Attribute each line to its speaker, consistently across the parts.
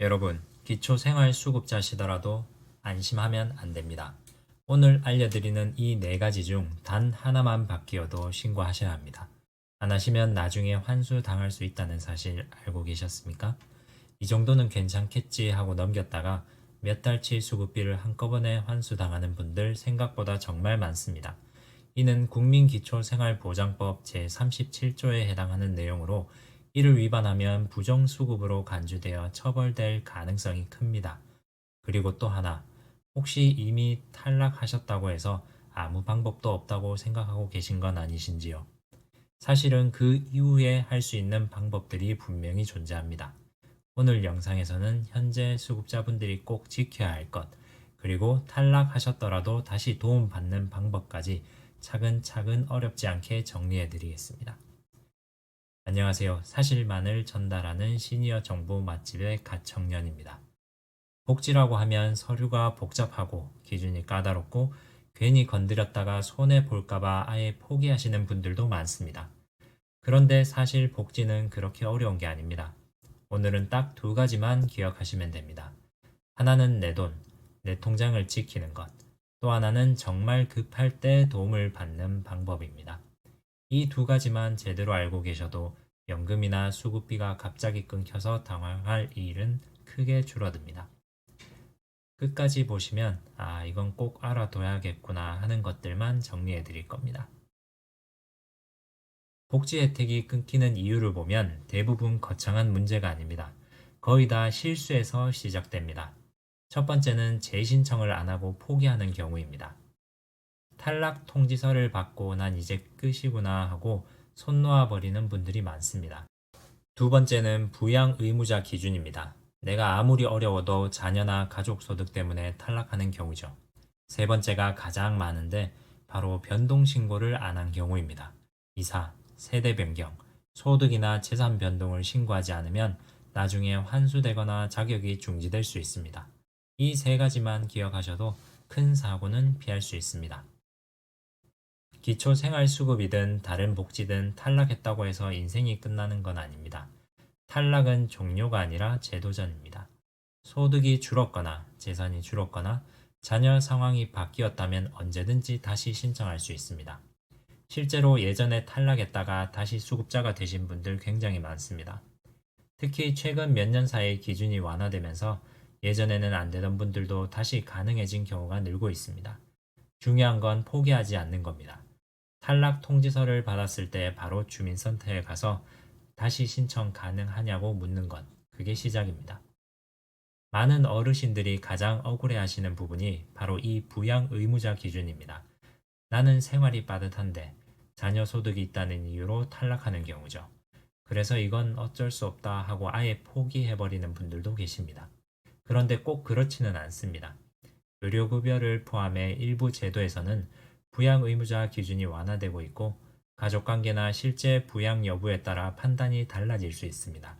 Speaker 1: 여러분, 기초생활수급자시더라도 안심하면 안 됩니다. 오늘 알려드리는 이 네 가지 중 단 하나만 바뀌어도 신고하셔야 합니다. 안 하시면 나중에 환수 당할 수 있다는 사실 알고 계셨습니까? 이 정도는 괜찮겠지 하고 넘겼다가 몇 달치 수급비를 한꺼번에 환수당하는 분들 생각보다 정말 많습니다. 이는 국민기초생활보장법 제37조에 해당하는 내용으로 이를 위반하면 부정수급으로 간주되어 처벌될 가능성이 큽니다. 그리고 또 하나, 혹시 이미 탈락하셨다고 해서 아무 방법도 없다고 생각하고 계신 건 아니신지요? 사실은 그 이후에 할 수 있는 방법들이 분명히 존재합니다. 오늘 영상에서는 현재 수급자분들이 꼭 지켜야 할 것, 그리고 탈락하셨더라도 다시 도움받는 방법까지 차근차근 어렵지 않게 정리해 드리겠습니다. 안녕하세요. 사실만을 전달하는 시니어 정보 맛집의 갓청년입니다. 복지라고 하면 서류가 복잡하고 기준이 까다롭고 괜히 건드렸다가 손해 볼까봐 아예 포기하시는 분들도 많습니다. 그런데 사실 복지는 그렇게 어려운 게 아닙니다. 오늘은 딱 두 가지만 기억하시면 됩니다. 하나는 내 돈, 내 통장을 지키는 것. 또 하나는 정말 급할 때 도움을 받는 방법입니다. 이 두 가지만 제대로 알고 계셔도 연금이나 수급비가 갑자기 끊겨서 당황할 일은 크게 줄어듭니다. 끝까지 보시면 아, 이건 꼭 알아둬야겠구나 하는 것들만 정리해 드릴 겁니다. 복지 혜택이 끊기는 이유를 보면 대부분 거창한 문제가 아닙니다. 거의 다 실수에서 시작됩니다. 첫 번째는 재신청을 안 하고 포기하는 경우입니다. 탈락 통지서를 받고 난 이제 끝이구나 하고 손 놓아 버리는 분들이 많습니다. 두 번째는 부양 의무자 기준입니다. 내가 아무리 어려워도 자녀나 가족 소득 때문에 탈락하는 경우죠. 세 번째가 가장 많은데 바로 변동 신고를 안 한 경우입니다. 이사, 세대 변경, 소득이나 재산 변동을 신고하지 않으면 나중에 환수되거나 자격이 중지될 수 있습니다. 이 세 가지만 기억하셔도 큰 사고는 피할 수 있습니다. 기초 생활수급이든 다른 복지든 탈락했다고 해서 인생이 끝나는 건 아닙니다. 탈락은 종료가 아니라 제도전입니다. 소득이 줄었거나 재산이 줄었거나 자녀 상황이 바뀌었다면 언제든지 다시 신청할 수 있습니다. 실제로 예전에 탈락했다가 다시 수급자가 되신 분들 굉장히 많습니다. 특히 최근 몇 년 사이 기준이 완화되면서 예전에는 안 되던 분들도 다시 가능해진 경우가 늘고 있습니다. 중요한 건 포기하지 않는 겁니다. 탈락 통지서를 받았을 때 바로 주민센터에 가서 다시 신청 가능하냐고 묻는 것, 그게 시작입니다. 많은 어르신들이 가장 억울해 하시는 부분이 바로 이 부양 의무자 기준입니다. 나는 생활이 빠듯한데 자녀 소득이 있다는 이유로 탈락하는 경우죠. 그래서 이건 어쩔 수 없다 하고 아예 포기해버리는 분들도 계십니다. 그런데 꼭 그렇지는 않습니다. 의료급여를 포함해 일부 제도에서는 부양 의무자 기준이 완화되고 있고 가족관계나 실제 부양 여부에 따라 판단이 달라질 수 있습니다.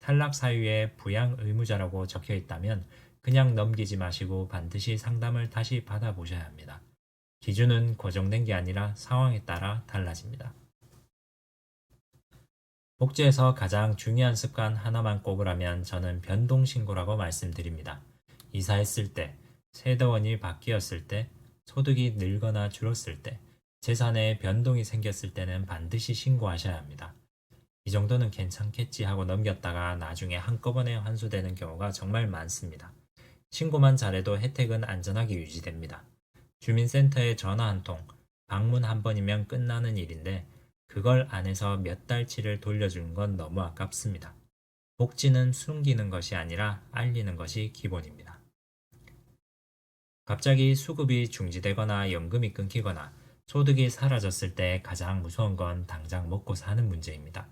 Speaker 1: 탈락 사유에 부양 의무자라고 적혀 있다면 그냥 넘기지 마시고 반드시 상담을 다시 받아보셔야 합니다. 기준은 고정된 게 아니라 상황에 따라 달라집니다. 복지에서 가장 중요한 습관 하나만 꼽으라면 저는 변동신고라고 말씀드립니다. 이사했을 때, 세대원이 바뀌었을 때, 소득이 늘거나 줄었을 때, 재산에 변동이 생겼을 때는 반드시 신고하셔야 합니다. 이 정도는 괜찮겠지 하고 넘겼다가 나중에 한꺼번에 환수되는 경우가 정말 많습니다. 신고만 잘해도 혜택은 안전하게 유지됩니다. 주민센터에 전화 한 통, 방문 한 번이면 끝나는 일인데 그걸 안 해서 몇 달치를 돌려주는 건 너무 아깝습니다. 복지는 숨기는 것이 아니라 알리는 것이 기본입니다. 갑자기 수급이 중지되거나 연금이 끊기거나 소득이 사라졌을 때 가장 무서운 건 당장 먹고 사는 문제입니다.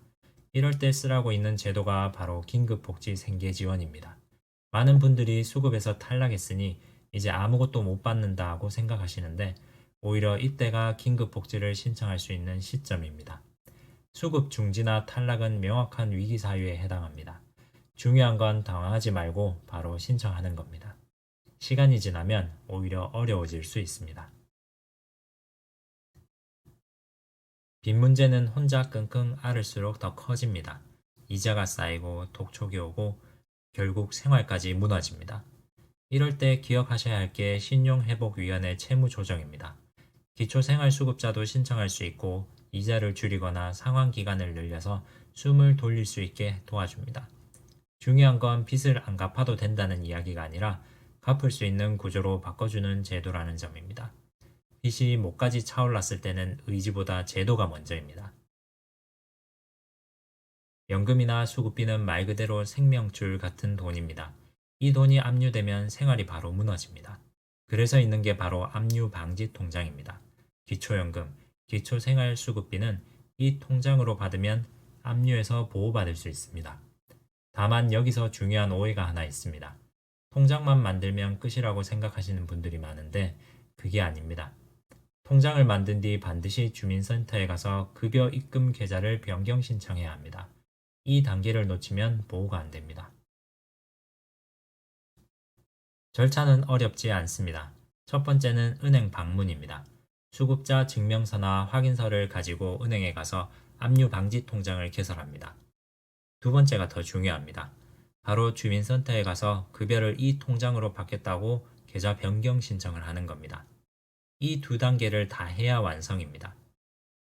Speaker 1: 이럴 때 쓰라고 있는 제도가 바로 긴급복지 생계지원입니다. 많은 분들이 수급에서 탈락했으니 이제 아무것도 못 받는다 고 생각하시는데 오히려 이때가 긴급복지를 신청할 수 있는 시점입니다. 수급 중지나 탈락은 명확한 위기 사유에 해당합니다. 중요한 건 당황하지 말고 바로 신청하는 겁니다. 시간이 지나면 오히려 어려워질 수 있습니다. 빚 문제는 혼자 끙끙 앓을수록 더 커집니다. 이자가 쌓이고 독촉이 오고 결국 생활까지 무너집니다. 이럴 때 기억하셔야 할 게 신용회복위원회 채무 조정입니다. 기초생활수급자도 신청할 수 있고 이자를 줄이거나 상환 기간을 늘려서 숨을 돌릴 수 있게 도와줍니다. 중요한 건 빚을 안 갚아도 된다는 이야기가 아니라 갚을 수 있는 구조로 바꿔주는 제도라는 점입니다. 빚이 목까지 차올랐을 때는 의지보다 제도가 먼저입니다. 연금이나 수급비는 말 그대로 생명줄 같은 돈입니다. 이 돈이 압류되면 생활이 바로 무너집니다. 그래서 있는 게 바로 압류 방지 통장입니다. 기초연금, 기초생활수급비는 이 통장으로 받으면 압류에서 보호받을 수 있습니다. 다만 여기서 중요한 오해가 하나 있습니다. 통장만 만들면 끝이라고 생각하시는 분들이 많은데 그게 아닙니다. 통장을 만든 뒤 반드시 주민센터에 가서 급여 입금 계좌를 변경 신청해야 합니다. 이 단계를 놓치면 보호가 안 됩니다. 절차는 어렵지 않습니다. 첫 번째는 은행 방문입니다. 수급자 증명서나 확인서를 가지고 은행에 가서 압류 방지 통장을 개설합니다. 두 번째가 더 중요합니다. 바로 주민센터에 가서 급여를 이 통장으로 받겠다고 계좌 변경 신청을 하는 겁니다. 이 두 단계를 다 해야 완성입니다.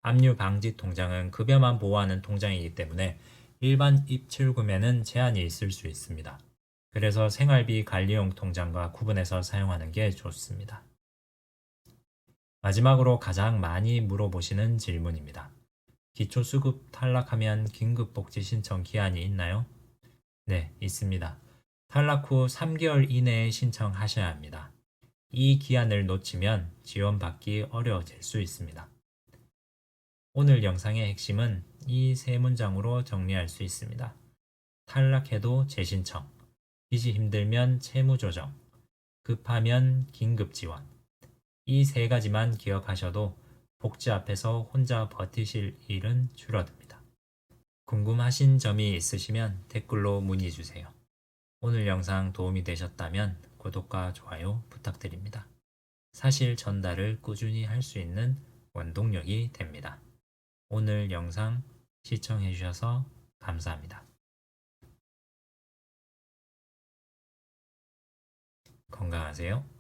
Speaker 1: 압류 방지 통장은 급여만 보호하는 통장이기 때문에 일반 입출금에는 제한이 있을 수 있습니다. 그래서 생활비 관리용 통장과 구분해서 사용하는 게 좋습니다. 마지막으로 가장 많이 물어보시는 질문입니다. 기초수급 탈락하면 긴급복지 신청 기한이 있나요? 네, 있습니다. 탈락 후 3개월 이내에 신청하셔야 합니다. 이 기한을 놓치면 지원받기 어려워질 수 있습니다. 오늘 영상의 핵심은 이 세 문장으로 정리할 수 있습니다. 탈락해도 재신청, 빚이 힘들면 채무조정, 급하면 긴급지원. 이 세 가지만 기억하셔도 복지 앞에서 혼자 버티실 일은 줄어듭니다. 궁금하신 점이 있으시면 댓글로 문의 주세요. 오늘 영상 도움이 되셨다면 구독과 좋아요 부탁드립니다. 사실 전달을 꾸준히 할 수 있는 원동력이 됩니다. 오늘 영상 시청해 주셔서 감사합니다. 건강하세요.